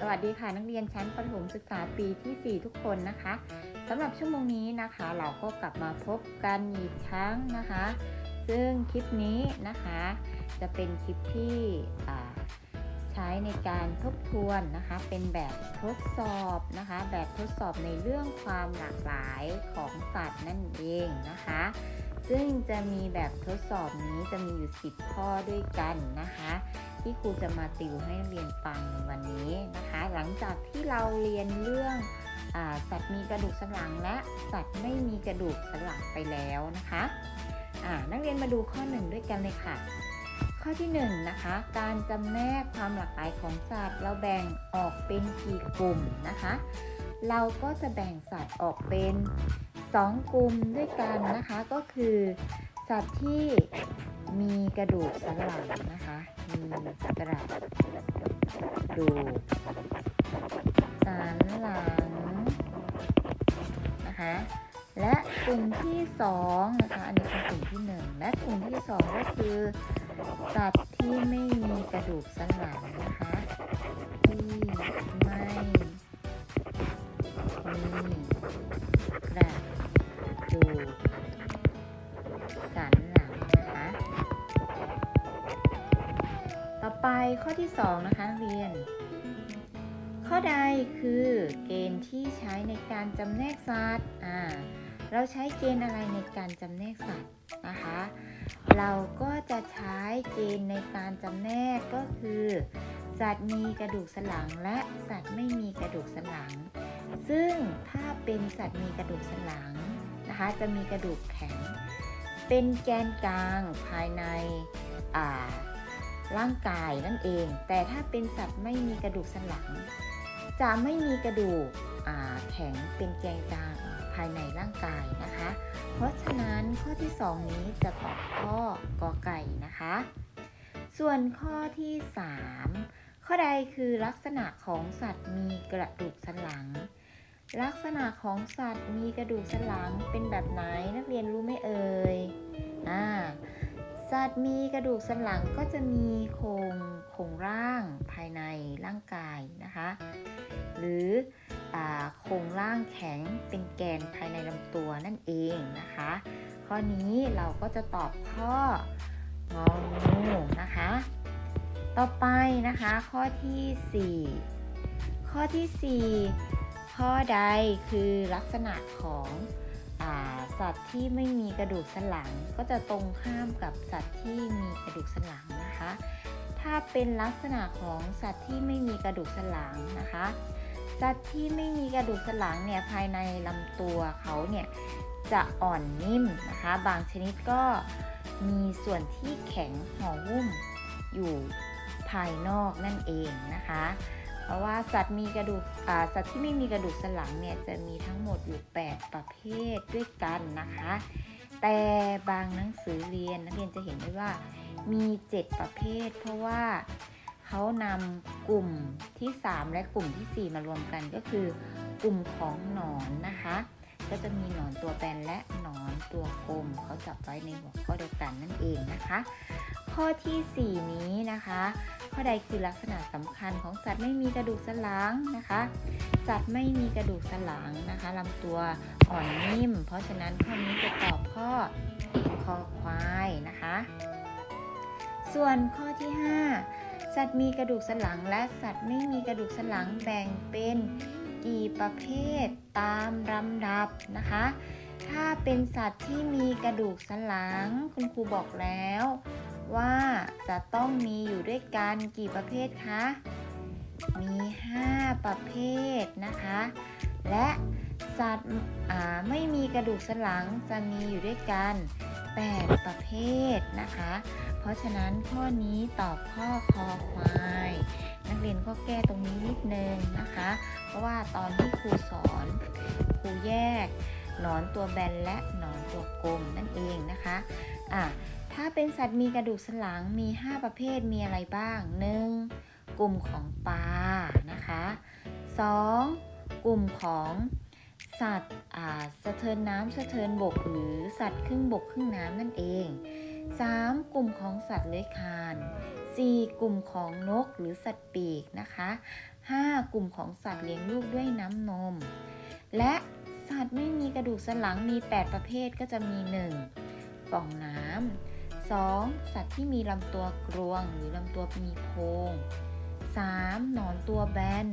สวัสดีค่ะนักเรียนชั้นประถมศึกษาปีที่ 4 ทุกคนนะคะสำหรับชั่วโมงนี้นะคะ เราก็กลับมาพบกันอีกครั้งนะคะ ซึ่งคลิปนี้นะคะ จะเป็นคลิปที่ใช้ในการทบทวนนะคะ เป็นแบบทดสอบนะคะ แบบทดสอบในเรื่องความหลากหลายของสัตว์นั่นเองนะคะ ซึ่งจะมีแบบทดสอบนี้จะมีอยู่ 10 ข้อด้วยกันนะคะ ที่ครูจะมาติวให้นักเรียนฟังในวันนี้นะคะ หลังจากที่เราเรียนเรื่องอสัตว์มีกระดูกสันหลังและสัตว์ไม่มีกระดูกสันหลังไปแล้วนะคะนักเรียนมาดูข้อหนึ่งด้วยกันเลยค่ะ ข้อที่1นงนะคะ การจำแนกความหลากหลายของสัตว์ เราแบ่งออกเป็นกี่กลุ่มนะคะ เราก็จะแบ่งสัตว์ออกเป็น 2 กลุ่มด้วยกันนะคะ ก็คือ สัตว์ที่ มีกระดูกสันหลังนะคะ มีกระดูกสันหลังนะคะ และกลุ่มที่สองนะคะ อันนี้เป็นกลุ่มที่หนึ่งและกลุ่มที่สองก็คือสัตว์ที่ไม่มีกระดูกสันหลังนะคะที่ไม่มีกระดูกสันหลัง ข้อที่สองนะคะนักเรียน ข้อใดคือเกณฑ์ที่ใช้ในการจำแนกสัตว์อ่าเราใช้เกณฑ์อะไรในการจำแนกสัตว์นะคะ เราก็จะใช้เกณฑ์ในการจำแนกก็คือ สัตว์มีกระดูกสันหลังและสัตว์ไม่มีกระดูกสันหลัง ซึ่งถ้าเป็นสัตว์มีกระดูกสันหลังนะคะ จะมีกระดูกแข็ง เป็นแกนกลางภายในอ่า ร่างกายนั่นเอง แต่ถ้าเป็นสัตว์ไม่มีกระดูกสันหลัง จะไม่มีกระดูกแข็งเป็นแกนกลางภายในร่างกายนะคะ เพราะฉะนั้นข้อที่ 2 นี้จะตอบข้อกอไก่นะคะ ส่วนข้อที่ 3 ข้อใดคือลักษณะของสัตว์มีกระดูกสันหลัง ลักษณะของสัตว์มีกระดูกสันหลังเป็นแบบไหนนักเรียนรู้ไหมเอ่ยอ่า สัตว์มีกระดูกสันหลังก็จะมีโครงโครงร่างภายในร่างกายนะคะ หรืออโครงร่างแข็งเป็นแกนภายในลำตัวนั่นเองนะคะ ข้อนี้เราก็จะตอบข้ององูนะคะ ต่อไปนะคะข้อทีสี่4 ข้อทีสี่ 4 ข้อใดคือลักษณะของ สัตว์ที่ไม่มีกระดูกสันหลัง ก็จะตรงข้ามกับสัตว์ที่มีกระดูกสันหลังนะคะ ถ้าเป็นลักษณะของสัตว์ที่ไม่มีกระดูกสันหลังนะคะ สัตว์ที่ไม่มีกระดูกสันหลังเนี่ยภายในลำตัวเขาเนี่ยจะอ่อนนิ่มนะคะ บางชนิดก็มีส่วนที่แข็งห่อหุ้มอยู่ภายนอกนั่นเองนะคะ เพราะว่าสัตว์มีกระดูกสัตว์ที่ไม่มีกระดูกสันหลังเนี่ยจะมีทั้งหมดอยู่ 8 ประเภทด้วยกันนะคะ แต่บางหนังสือเรียนนักเรียนจะเห็นได้ว่ามี 7 ประเภท เพราะว่าเขานำกลุ่มที่ 3 และกลุ่มที่ 4 มารวมกันก็คือกลุ่มของหนอนนะคะ ก็จะมีหนอนตัวแบนและหนอนตัวกลมเขาจับไว้ในหัวข้อเดียวกันนั่นเองนะคะ ข้อทีสี่ 4 นี้นะคะ ข้อใดคือลักษณะสำคัญของสัตว์ไม่มีกระดูกสันหลังนะคะ สัตว์ไม่มีกระดูกสันหลังนะคะลำตัวอ่อนนิ่ม เพราะฉะนั้นข้อนี้จะตอบข้อคอควายนะคะ ส่วนข้อที่ 5 สัตว์มีกระดูกสันหลัง และสัตว์ไม่มีกระดูกสันหลังแบ่งเป็นกี่ประเภทตามลำดับนะคะ ถ้าเป็นสัตว์ที่มีกระดูกสันหลัง คุณครูบอกแล้ว ว่าจะต้องมีอยู่ด้วยกันกี่ประเภทคะ มี 5 ประเภทนะคะ และสัตว์ไม่มีกระดูกสันหลังจะมีอยู่ด้วยกัน 8 ประเภทนะคะ เพราะฉะนั้นข้อนี้ตอบข้อคอควาย นักเรียนก็แก้ตรงนี้นิดนึงนะคะ เพราะว่าตอนที่ครูสอนครูแยกหนอนตัวแบนและหนอนตัวกลมนั่นเองนะคะอะ ถ้าเป็นสัตว์มีกระดูกสันหลังมี 5 ประเภทมีอะไรบ้าง 1. กลุ่มของปลานะคะ 2. กลุ่มของสัตว์อ่าสะเทินน้ำสะเทินบก หรือสัตว์ครึ่งบกครึ่งน้ำนั่นเอง 3. กลุ่มของสัตว์เลื้อยคลาน 4 กลุ่มของนกหรือสัตว์ปีกนะคะ 5 กลุ่มของสัตว์เลี้ยงลูกด้วยน้ำนม และสัตว์ไม่มีกระดูกสันหลังมี 8 ประเภทก็จะมี 1. ป่องน้ำ 2. สัตว์ที่มีลำตัวกรวงหรือลำตัวมีโพรง 3. หนอนตัวแบน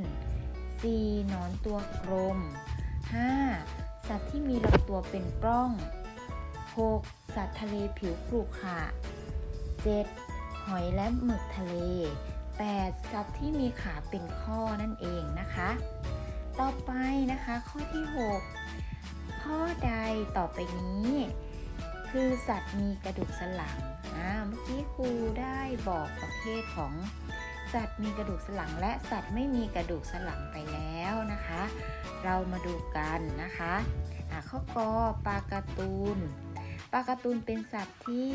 4. หนอนตัวกลม 5. สัตว์ที่มีลำตัวเป็นปล้อง 6. สัตว์ทะเลผิวขรุขระ 7. หอยและหมึกทะเล 8. สัตว์ที่มีขาเป็นข้อนั่นเองนะคะ ต่อไปนะคะข้อที่ 6 ข้อใดต่อไปนี้ คือสัตว์มีกระดูกสันหลังอ่าเมื่อกี้ครูได้บอกประเภทของสัตว์มีกระดูกสันหลัง และสัตว์ไม่มีกระดูกสันหลังไปแล้วนะคะ เรามาดูกันนะคะอ่าข้อกอปลาการ์ตูนปลาการ์ตูนเป็นสัตว์ที่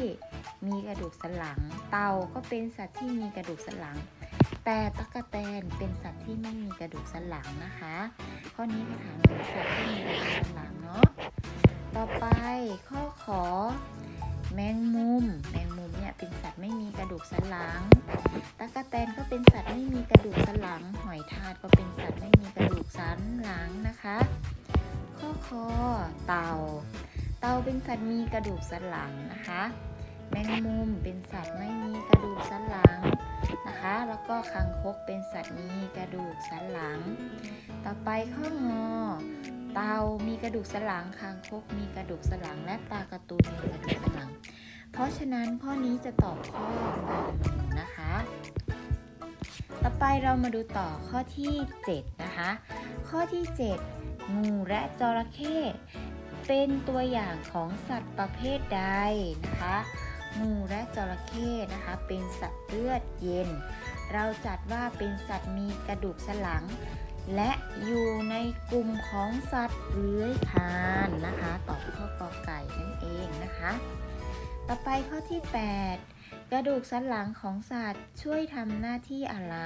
มีกระดูกสันหลัง เต่าก็เป็นสัตว์ที่มีกระดูกสันหลัง แต่ตั๊กแตนเป็นสัตว์ที่ไม่มีกระดูกสันหลังนะคะ ข้อนี้ก็ถามสัตว์ที่มีกระดูกสันหลัง ต่อไปข้อขอ แมงมุม แมงมุมเนี่ยเป็นสัตว์ไม่มีกระดูกสันหลังตั๊กแตนก็เป็นสัตว์ไม่มีกระดูกสันหลัง หอยทากก็เป็นสัตว์ไม่มีกระดูกสันหลังนะคะ ข้อคอเต่า เต่าเป็นสัตว์มีกระดูกสันหลังนะคะ แมงมุมเป็นสัตว์ไม่มีกระดูกสันหลังนะคะ แล้วก็คางคกเป็นสัตว์มีกระดูกสันหลัง ต่อไปข้องอ เต่ามีกระดูกสันหลังคางคกมีกระดูกสันหลังและปลากร์ตูนมีกระดูกสันหลัง เพราะฉะนั้นข้อนี้จะตอบข้ององูนะคะ ต่อไปเรามาดูต่อข้อที่ 7 นะคะ ข้อที่ 7 งูและจระเข้เป็นตัวอย่างของสัตว์ประเภทใดนะคะ งูและจระเข้นะคะ เป็นสัตว์เลือดเย็น เราจัดว่าเป็นสัตว์มีกระดูกสันหลัง และอยู่ในกลุ่มของสัตว์เลื้อยคลานนะคะ ตอบข้อกอไก่นั่นเองนะคะ ต่อไปข้อที่ 8 กระดูกสันหลังของสัตว์ช่วยทำหน้าที่อะไร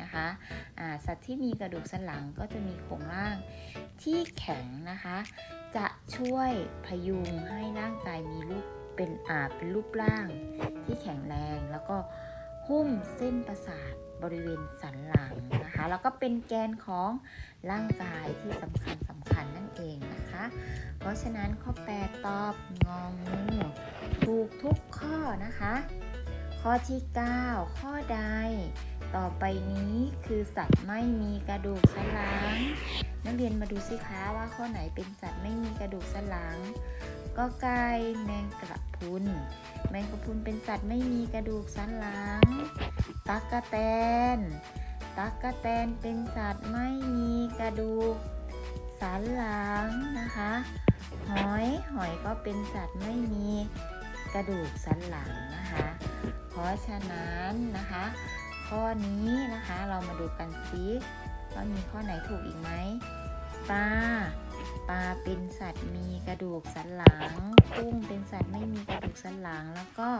นะคะอ่าสัตว์ที่มีกระดูกสันหลังก็จะมีโครงร่างที่แข็งนะคะ จะช่วยพยุงให้ร่างกายมีรูปเป็นอาเป็นรูปร่างที่แข็งแรงแล้วก็หุ้มเส้นประสาท บริเวณสันหลังนะคะแล้วก็เป็นแกนของร่างกายที่สำคัญสำคัญนั่นเองนะคะ เพราะฉะนั้นข้อ 8 ตอบงองูถูกทุกข้อนะคะ ข้อที่ 9 ข้อใด ต่อไปนี้คือสัตว์ไม่มีกระดูกสันหลัง นักเรียนมาดูสิคะว่าข้อไหนเป็นสัตว์ไม่มีกระดูกสันหลัง ก็ไก่แมงกระพุน แมงกระพุนเป็นสัตว์ไม่มีกระดูกสันหลัง ตั๊กะแตน ตั๊กะแตนเป็นสัตว์ไม่มีกระดูกสันหลังนะคะ หอย หอยก็เป็นสัตว์ไม่มีกระดูกสันหลังนะคะ เพราะฉะนั้นนะคะ ข้อนี้นะคะเรามาดูกันซิว่ามีข้อไหนถูกอีกไหมปลา ปลาเป็นสัตว์มีกระดูกสันหลัง กุ้งเป็นสัตว์ไม่มีกระดูกสันหลัง แล้วก็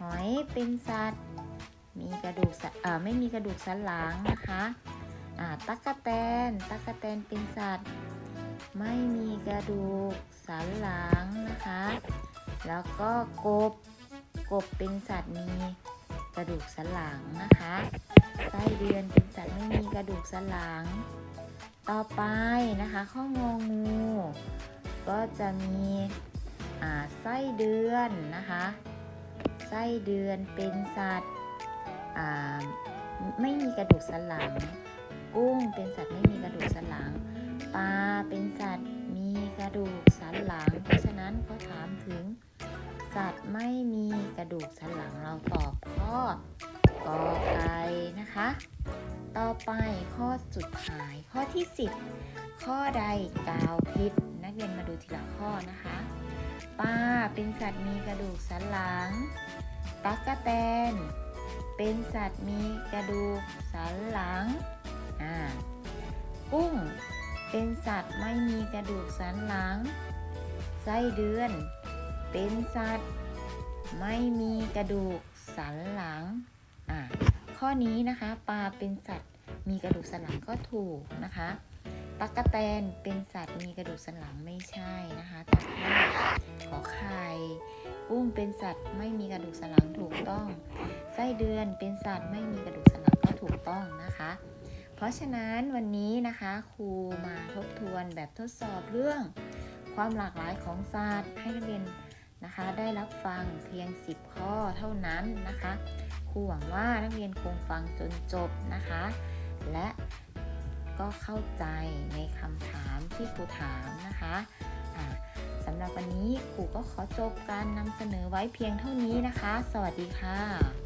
หอยเป็นสัตว์ มีกระดูกสันอ่าไม่มีกระดูกสันหลังนะคะอ่าตั๊กแตนตั๊กแตนเป็นสัตว์ ไม่มีกระดูกสันหลังนะคะ แล้วก็กบกบเป็นสัตว์มีกระดูกสันหลังนะคะไส้เดือนเป็นสัตว์ไม่มีกระดูกสันหลัง ต่อไปนะคะ ข้ององู ก็จะมีอ่าไส้เดือนนะคะ ไส้เดือนเป็นสัตว์อ่าไม่มีกระดูกสันหลัง กุ้งเป็นสัตว์ไม่มีกระดูกสันหลัง ปลาเป็นสัตว์มีกระดูกสันหลัง เพราะฉะนั้นเขาถามถึง สัตว์ไม่มีกระดูกสันหลังเราตอบข้อกอไก่นะคะ ต่อไปข้อสุดท้ายข้อที่ 10 ข้อใดกล่าวผิดนักเรียนมาดูทีละข้อนะคะปลาเป็นสัตว์มีกระดูกสันหลัง ตั๊กแตน เป็นสัตว์มีกระดูกสันหลังอ่ากุ้ง เป็นสัตว์ไม่มีกระดูกสันหลัง ไส้เดือน เป็นสัตว์ไม่มีกระดูกสันหลังอ่า ข้อนี้นะคะปลาเป็นสัตว์มีกระดูกสันหลังก็ถูกนะคะตั๊กแตนเป็นสัตว์มีกระดูกสันหลังไม่ใช่นะคะตัดให้ขอไข่กุ้งเป็นสัตว์ไม่มีกระดูกสันหลังถูกต้องไส้เดือนเป็นสัตว์ไม่มีกระดูกสันหลังก็ถูกต้องนะคะ เพราะฉะนั้นวันนี้นะคะครูมาทบทวนแบบทดสอบเรื่อง ความหลากหลายของสัตว์ให้นักเรียน นะคะ ได้รับฟังเพียง 10 ข้อเท่านั้นนะคะครูหวังว่านักเรียนคงฟังจนจบนะคะ และก็เข้าใจในคำถามที่ครูถามนะคะสำหรับวันนี้ครูก็ขอจบการนำเสนอไว้เพียงเท่านี้นะคะ สวัสดีค่ะ